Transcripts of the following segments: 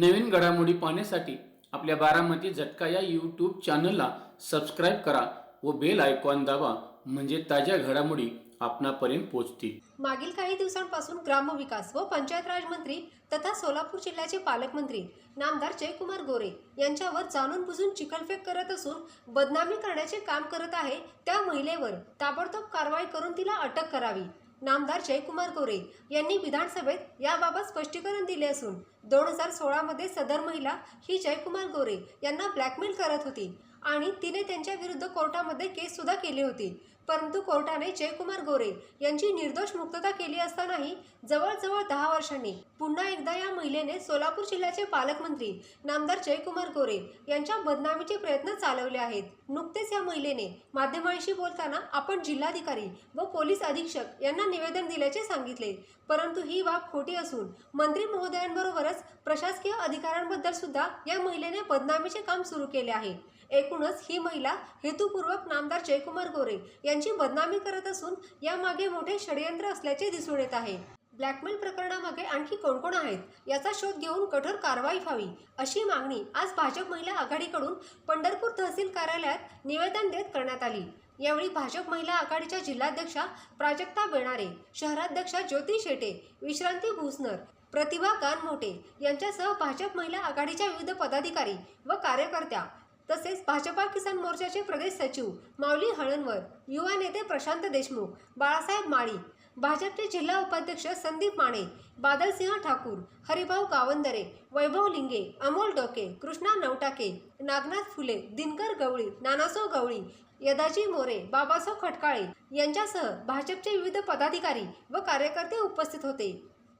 नवीन घडामोडी पाहण्यासाठी आपल्या बारामती झटका या यूट्यूब चॅनलला सबस्क्राईब करा व बेल आयकॉन दाबा म्हणजे ताज्या घडामोडी आपणापर्यंत पोहोचतील. मागील काही दिवसांपासून ग्रामविकास व पंचायत राज मंत्री तथा सोलापूर जिल्ह्याचे पालकमंत्री नामदार जयकुमार गोरे यांच्यावर जाणून बुजून चिखलफेक करत असून बदनामी करण्याचे काम करत आहे त्या महिलेवर ताबडतोब कारवाई करून तिला अटक करावी. नामदार जयकुमार गोरे यांनी विधानसभेत याबाबत स्पष्टीकरण दिले असून दोन हजार सोळामध्ये सदर महिला ही जयकुमार गोरे यांना ब्लॅकमेल करत होती आणि तिने त्यांच्या विरुद्ध कोर्टामध्ये केस सुद्धा केली होती. परंतु कोर्टाने जयकुमार गोरे यांची निर्दोष मुक्तता केली असतानाही जवळजवळ दहा वर्षांनी पुन्हा एकदा या महिलेने सोलापूर जिल्ह्याचे पालकमंत्री नामदार जयकुमार गोरे यांच्या बदनामीचे प्रयत्न चालवले आहेत. नुकतेच या महिलेने माध्यमांशी बोलताना आपण जिल्हाधिकारी व पोलीस अधीक्षक यांना निवेदन दिल्याचे सांगितले. परंतु ही बाब खोटी असून मंत्री महोदयांबरोबरच प्रशासकीय अधिकाऱ्यांबद्दल सुद्धा या महिलेने बदनामीचे काम सुरू केले आहे. एकूणच ही महिला हेतुपूर्वक नामदार जयकुमार गोरे त्यांची बदनामी करत असून यामागे मोठे षडयंत्र असल्याचे दिसून येत आहे. ब्लॅकमेल प्रकरणामागे आणखी कोण कोण आहेत याचा शोध घेऊन कठोर कारवाई व्हावी अशी मागणी आज भाजप महिला आघाडीकडून पंढरपूर तहसील कार्यालयात निवेदन देत करण्यात आली. यावेळी भाजप महिला आघाडीच्या जिल्हाध्यक्षा प्राजक्ता बेणारे शहराध्यक्षा ज्योती शेटे विश्रांती भूसनर प्रतिभा गानमोटे यांच्यासह भाजप महिला आघाडीच्या विविध पदाधिकारी व कार्यकर्त्या तसेच भाजपा किसान मोर्चाचे प्रदेश सचिव माऊली हळणवर युवा नेते प्रशांत देशमुख बाळासाहेब माळी भाजपचे जिल्हा उपाध्यक्ष संदीप माने बादलसिंह ठाकूर हरिभाऊ गावंदरे वैभव लिंगे अमोल डोके कृष्णा नवटाके नागनाथ फुले दिनकर गवळी नानासो गवळी यदाजी मोरे बाबासाहेब खटकाळे यांच्यासह भाजपचे विविध पदाधिकारी व कार्यकर्ते उपस्थित होते.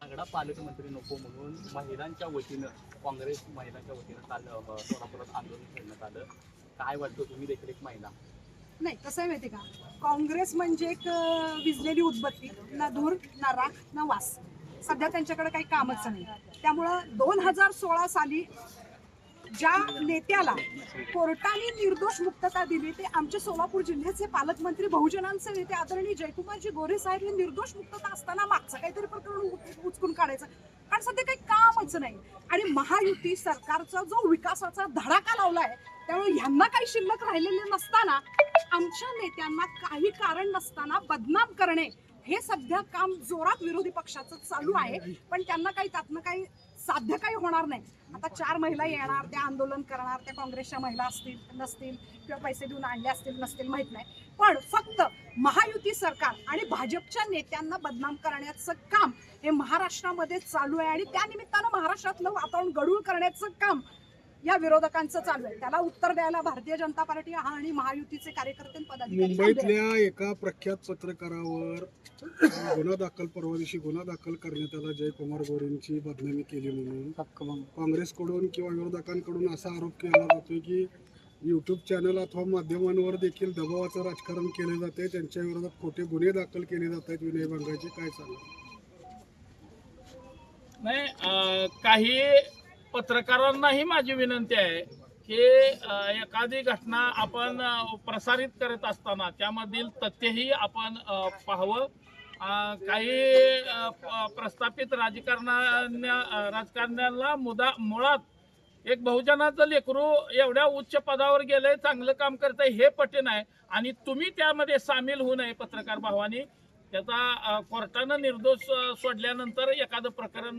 आगडा पालकमंत्री नको म्हणून महिलांच्या वतीनं काँग्रेस महिलांच्या वतीनं काल अ, सोलापुरात आंदोलन करण्यात आलं. काय वाटतं तुम्ही देखील एक महिला? नाही कसं आहे माहिती का? काँग्रेस म्हणजे एक अं, विजलेली उदबत्ती ना धूर ना राख ना वास. सध्या त्यांच्याकडे काही कामच नाही. त्यामुळं दोन हजार सोळा साली ज्या नेत्याला कोर्टाने निर्दोष मुक्तता दिली ते आमचे सोलापूर जिल्ह्याचे पालकमंत्री बहुजनांचे नेते आदरणीय जयकुमारजी गोरे साहेब हे निर्दोष मुक्तता असताना मागचं काहीतरी प्रकरण उचकून काढायचं. कारण सध्या काही कामच नाही. आणि महायुती सरकारचा जो विकासाचा धडाका लावलाय त्यामुळे ह्यांना काही शिल्लक राहिलेले नसताना आमच्या नेत्यांना काही कारण नसताना बदनाम करणे हे सध्या काम जोरात विरोधी पक्षाचं चालू आहे. पण त्यांना काही त्यातनं काही साध्य काही होणार नाही. आता चार महिला येणार त्या आंदोलन करणार त्या काँग्रेसच्या महिला असतील नसतील किंवा पैसे देऊन आणले असतील नसतील माहीत नाही. पण फक्त महायुती सरकार आणि भाजपच्या नेत्यांना बदनाम करण्याचं काम हे महाराष्ट्रामध्ये चालू आहे आणि त्या निमित्तानं महाराष्ट्रातलं वातावरण गडूळ करण्याचं काम या विरोधकांचं चालू आहे. त्याला उत्तर द्यायला भारतीय जनता पार्टी हा आणि महायुतीचे कार्यकर्ते पदाधिकारी. मुंबईतल्या एका प्रख्यात पत्रकारावर गुन्हा दाखल परवा दिवशी गुन्हा दाखल करण्यात आला जयकुमार गोरेंची बदनामी केली म्हणून. काँग्रेसकडून किंवा विरोधकांकडून असा आरोप केला जातोय की युट्यूब चॅनल अथवा माध्यमांवर देखील दबावाचं राजकारण केले जाते त्यांच्या विरोधात खोटे गुन्हे दाखल केले जात आहेत विनयभंगाचे काय सांगा नाही काही पत्रकारांनाही माझी विनंती आहे की एखादी घटना आपण प्रसारित करत असताना त्यामधील तथ्यही आपण पाहावं. काही प्रस्थापित राजकारण्या राजकारण्याला राजकारण्यांना मुदा मुळात एक बहुजनाचं लेकरू एवढ्या उच्च पदावर गेलंय चांगलं काम करतंय हे पटेन आहे आणि तुम्ही त्यामध्ये सामील होऊ नये पत्रकार भावानी. त्याचा कोर्टानं निर्दोष सोडल्यानंतर एखादं प्रकरण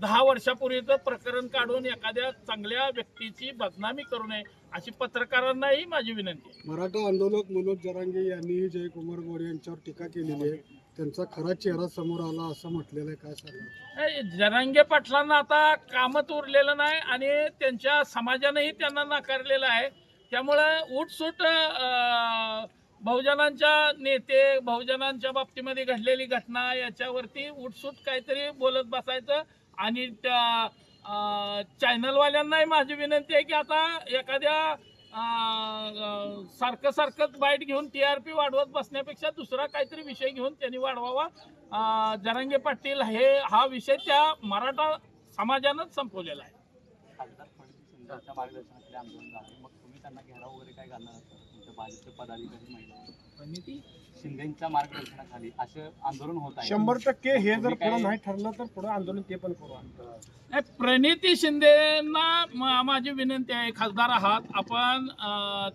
दहा वर्षापूर्वीचं प्रकरण काढून एखाद्या चांगल्या व्यक्तीची बदनामी करू नये अशी पत्रकारांनाही माझी विनंती आहे. मराठा आंदोलक मनोज जरांगे यांनी जयकुमार गोरे यांच्यावर टीका केलेली आहे. त्यांचा खरा चेहरा समोर आला असं म्हटलेलं आहे. काय सांगा जरांगे पाटलांना आता कामच उरलेलं नाही आणि त्यांच्या समाजानेही त्यांना नाकारलेलं आहे. त्यामुळं उठसूट बहुजनांच्या नेते बहुजनांच्या बाबतीमध्ये घडलेली घटना याच्यावरती उठसूट काहीतरी बोलत बसायचं. आणि त्या चॅनलवाल्यांनाही माझी विनंती आहे की आता एखाद्या सारखं सारखं सारखंच बाईट घेऊन टी आर पी वाढवत बसण्यापेक्षा दुसरा काहीतरी विषय घेऊन त्यांनी वाढवावा. अ, जरांगे पाटील हे हा विषय त्या मराठा समाजानंच संपवलेला आहे. यांच्या मार्गदर्शनाखाली आंदोलन झालं. मग तुम्ही त्यांना घेराव वगैरे काय घालणार तुमच्या भाजपचे पदाधिकारी महिला? शिंदेच्या मार्गदर्शनाखाली असं आंदोलन होत आहे. शंभर टक्के हे जर पुढे काय- नाही ठरलं तर पुढे आंदोलन ते पण करू नाही, प्रणिती शिंदेना माझी विनंती आहे खासदार आहात. आपण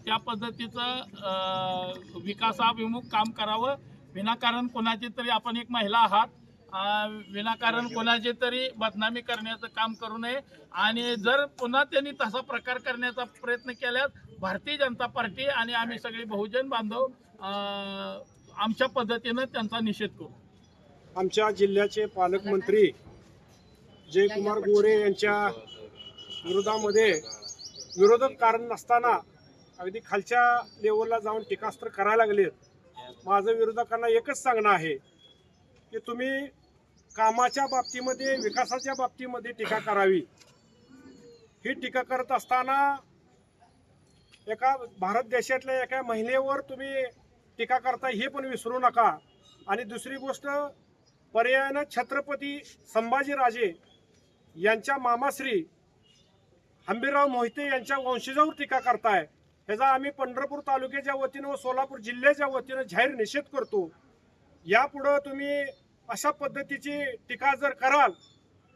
त्या पद्धतीचं विकासाभिमुख काम करावं. विनाकारण कोणाची तरी आपण एक महिला आहात. विनाकारण कोणाची तरी बदनामी करण्याचं काम करू नये. आणि जर पुन्हा त्यांनी तसा प्रकार करण्याचा प्रयत्न केल्यास भारतीय जनता पार्टी आणि आम्ही सगळे बहुजन बांधव आमच्या पद्धतीनं त्यांचा निषेध करू. आमच्या जिल्ह्याचे पालकमंत्री जयकुमार गोरे यांच्या विरोधामध्ये विरोधक कारण नसताना अगदी खालच्या लेवलला जाऊन टीकास्त्र करायला लागलेत. माझं विरोधकांना एकच सांगणं आहे की तुम्ही कामाच्या बाबतीमध्ये विकासाच्या बाबतीमध्ये टीका करावी. ही टीका करत असताना एका भारत देशातल्या एका महिलेवर तुम्ही टीका करता हे पण विसरू नका. आणि दुसरी गोष्ट पर्यायानं छत्रपती संभाजीराजे यांच्या मामाश्री हंबीरराव मोहिते यांच्या वंशजावर टीका करताय. ह्याचा आम्ही पंढरपूर तालुक्याच्या वतीनं व सोलापूर जिल्ह्याच्या वतीनं जाहीर निषेध करतो. यापुढं तुम्ही अशा पद्धतीची टीका जर कराल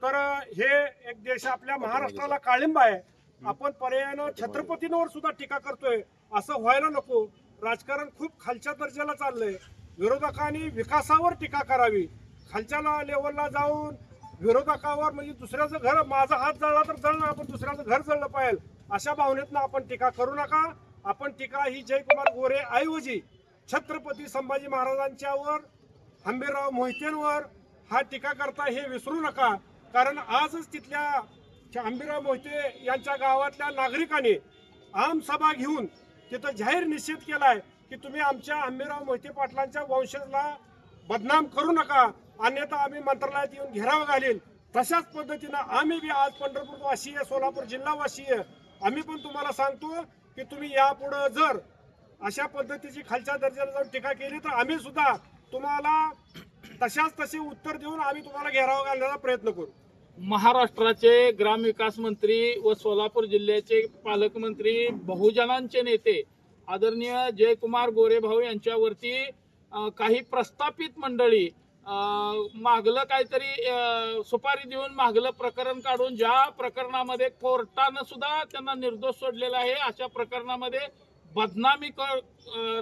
तर हे एक देश आपल्या महाराष्ट्राला काळिंबा आहे. आपण पर्यायानं छत्रपतींवर सुद्धा टीका करतोय. असं व्हायला नको. राजकारण खूप खालच्या दर्जाला चाललंय. विरोधकांनी विकासावर टीका करावी. खालच्या लेवलला जाऊन विरोधकावर म्हणजे दुसऱ्याचं घर माझा हात जळला तर जळणार आपण दुसऱ्याचं घर जळलं पाहिजे. अशा भावनेतनं आपण टीका करू नका. आपण टीका ही जयकुमार गोरे ऐवजी छत्रपती संभाजी महाराजांच्यावर आंबेराव मोहितेंवर हा टीका करता हे विसरू नका. कारण आजच तिथल्या आंबेराव मोहिते यांच्या गावातल्या नागरिकांनी आमसभा घेऊन तिथं जाहीर निषेध केलाय की तुम्ही आमच्या आंबेराव मोहिते पाटलांच्या वंशजला बदनाम करू नका. अन्यथा आम्ही मंत्रालयात येऊन घेराव घालील. तशाच पद्धतीनं आम्ही बी आज पंढरपूर वासी आहे सोलापूर जिल्हावासी आहे. आम्ही पण तुम्हाला सांगतो की तुम्ही यापुढं जर अशा पद्धतीची खालच्या दर्जाला जाऊन टीका केली तर आम्ही सुद्धा तुम्हाला तशाच तसे उत्तर देऊन आम्ही तुम्हाला घेराव घालण्याचा प्रयत्न करू. महाराष्ट्राचे ग्रामविकास मंत्री व सोलापूर जिल्ह्याचे पालकमंत्री बहुजनांचे नेते आदरणीय जयकुमार गोरेभाऊ यांच्यावरती काही प्रस्थापित मंडळी मागलं काहीतरी सुपारी देऊन मागलं प्रकरण काढून ज्या प्रकरणामध्ये कोर्टानं सुद्धा त्यांना निर्दोष सोडलेला आहे अशा प्रकरणामध्ये बदनामी कर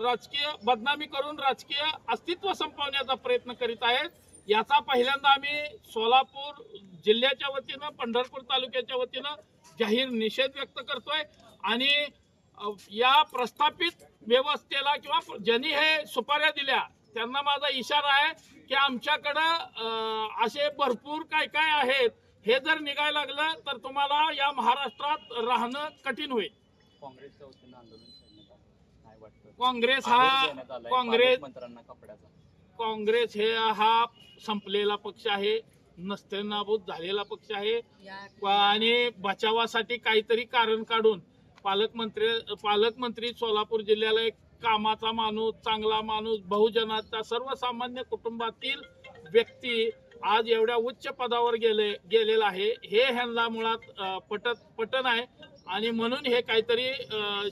राजकीय बदनामी करून राजकीय अस्तित्व संपवण्याचा प्रयत्न करीत आहेत. याचा पहिल्यांदा आम्ही सोलापूर जिल्ह्याच्या वतीनं पंढरपूर तालुक्याच्या वतीनं जाहीर निषेध व्यक्त करतोय. आणि या प्रस्थापित व्यवस्थेला किंवा ज्यांनी हे सुपाऱ्या दिल्या त्यांना माझा इशारा आहे की आमच्याकडं असे भरपूर काय काय आहेत हे जर निघायला लागलं तर तुम्हाला या महाराष्ट्रात राहणं कठीण होईल. काँग्रेसच्या वतीनं आंदोलन करण्यात आलं. काय वाटतं. काँग्रेस आदेश हा देण्यात आलाय. काँग्रेस मंत्र्यांना कपड्याचा. काँग्रेस हे हा संपलेला पक्ष आहे. नसतेनाबूत झालेला पक्ष आहे. आणि बचावासाठी काहीतरी कारण काढून पालकमंत्री पालकमंत्री सोलापूर जिल्ह्याला एक कामाचा माणूस चांगला माणूस बहुजनाचा सर्वसामान्य कुटुंबातील व्यक्ती आज एवढ्या उच्च पदावर गेले गेलेला आहे. हे ह्यांना मुळात अं, पटत पटन आहे आणि म्हणून हे काहीतरी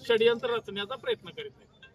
षडयंत्र रचण्याचा प्रयत्न करीत आहे